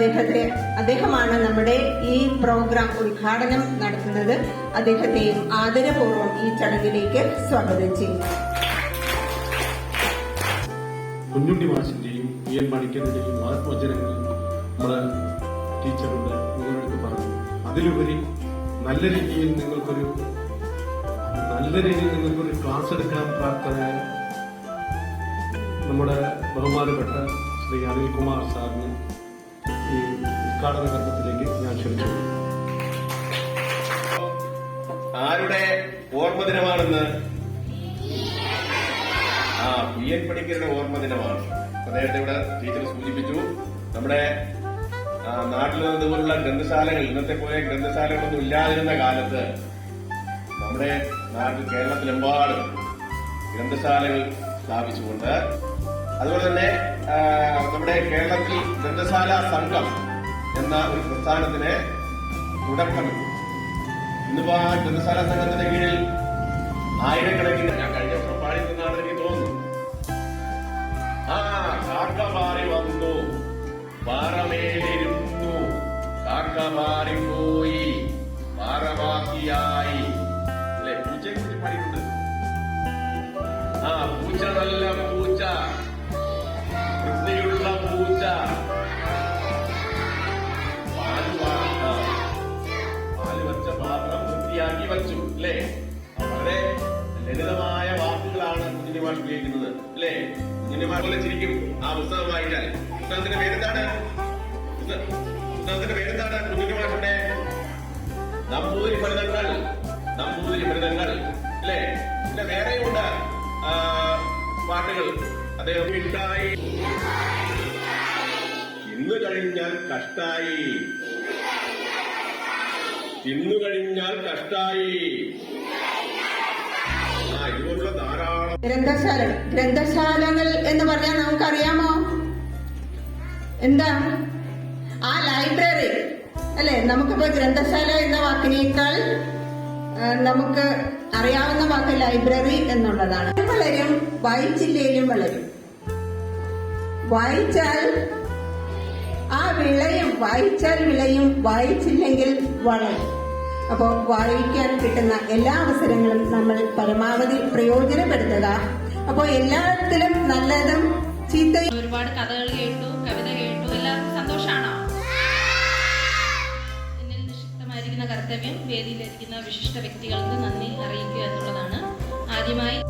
അദ്ദേഹത്തെ അദ്ദേഹമാണ് നമ്മുടെ ഈ പ്രോഗ്രാം ഉദ്ഘാടനം നടത്തുന്നത്. അദ്ദേഹത്തെയും ആദരപൂർവം ഈ ചടങ്ങിലേക്ക് സ്വാഗതം ചെയ്യുന്നു. കുഞ്ഞുണ്ണി മാഷിന്റെയും പി എൻ മണിക്കറിന്റെയും വാഗ്വചനങ്ങൾ നമ്മൾ ടീച്ചറുണ്ട് നിങ്ങളെടുത്ത് പറഞ്ഞു. അതിലുപരി നല്ല രീതിയിൽ നിങ്ങൾക്കൊരു നല്ല രീതിയിൽ നിങ്ങൾക്കൊരു ക്ലാസ് എടുക്കാൻ പ്രാപ്തനായ നമ്മുടെ ബഹുമാനപ്പെട്ട ശ്രീ അനിൽകുമാർ സാറിന് ഉദ്ഘാടന കർമ്മത്തിലേക്ക് ഞാൻ ക്ഷണിച്ചു. ആരുടെ ഓർമ്മ ദിനമാണെന്ന്? ആ പി എൻ പണിക്കരുടെ ഓർമ്മ ദിനമാണ്. നേരത്തെ ഇവിടെ ടീച്ചർ സൂചിപ്പിച്ചു. നമ്മുടെ നാട്ടിൽ നിന്ന് ഗ്രന്ഥശാലകൾ ഇന്നത്തെ പോലെ ഗ്രന്ഥശാലകളൊന്നും ഇല്ലാതിരുന്ന കാലത്ത് നമ്മുടെ നാട്ടിൽ കേരളത്തിലെമ്പാടും ഗ്രന്ഥശാലകൾ സ്ഥാപിച്ചുകൊണ്ട് അതുപോലെ തന്നെ നമ്മുടെ കേരളത്തിൽ ഗ്രന്ഥശാല സംഘം എന്ന ഒരു പ്രസ്ഥാനത്തിന് തുടക്കമിട്ടു ഇന്നിപ്പോ ആ ഗ്രന്ഥശാല സംഘത്തിന്റെ കീഴിൽ ആയിരക്കണക്കിന് ഞാൻ കഴിഞ്ഞ വർഷം പാടി നിന്നാണെന്ന് എനിക്ക് തോന്നുന്നു. ആ കാക്ക മാറി വന്നു. പാറമേലിരുന്നു. കാക്ക മാറിപ്പോയി കുഞ്ഞിനിമാർ ഉപയോഗിക്കുന്നത് അല്ലേ? കുഞ്ഞിനിമാർക്കുള്ള ചിരിക്കും. ആ പുസ്തകം വായിച്ചാൽ. പുസ്തകത്തിന്റെ പേരെന്താണ്? പുസ്ത- പുസ്തകത്തിന്റെ പേരെന്താണ്? കുഞ്ഞുമാഷന്റെ നമ്പൂതിരി ഫലിതങ്ങൾ നമ്പൂതിരി ഫലിതങ്ങൾ അല്ലേ? പിന്നെ വേറെയുണ്ട് പാട്ടുകൾ. അദ്ദേഹം മിഠായി ഇന്ന് കഴിഞ്ഞാൽ കഷ്ടായി. ഇന്നു കഴിഞ്ഞാൽ കഷ്ടായി. ഗ്രന്ഥശാല ഗ്രന്ഥശാലകൾ എന്ന് പറഞ്ഞാൽ നമുക്കറിയാമോ? എന്താ? ആ ലൈബ്രറി. അല്ലെ? നമുക്കിപ്പോ ഗ്രന്ഥശാല എന്ന വാക്കിനേക്കാൾ നമുക്ക് അറിയാവുന്ന വാക്ക് ലൈബ്രറി എന്നുള്ളതാണ്. വളരും. വായിച്ചില്ലേലും വളരും. വായിച്ചാൽ ആ വിളയും വായിച്ചാൽ വിളയും വായിച്ചില്ലെങ്കിൽ വളരും. അപ്പോൾ വായിക്കാൻ കിട്ടുന്ന എല്ലാ അവസരങ്ങളും നമ്മൾ പരമാവധി പ്രയോജനപ്പെടുത്തുക. അപ്പോൾ എല്ലാത്തിലും നല്ലതും ചീത്ത ഒരുപാട് കഥകൾ കേട്ടു കവിത കേട്ടു എല്ലാവർക്കും സന്തോഷമാണോ എന്നിൽ നിക്ഷിപ്തമായിരിക്കുന്ന കർത്തവ്യം വേദിയിലിരിക്കുന്ന വിശിഷ്ട വ്യക്തികൾക്ക് നന്ദി അറിയിക്കുക എന്നുള്ളതാണ് ആദ്യമായി.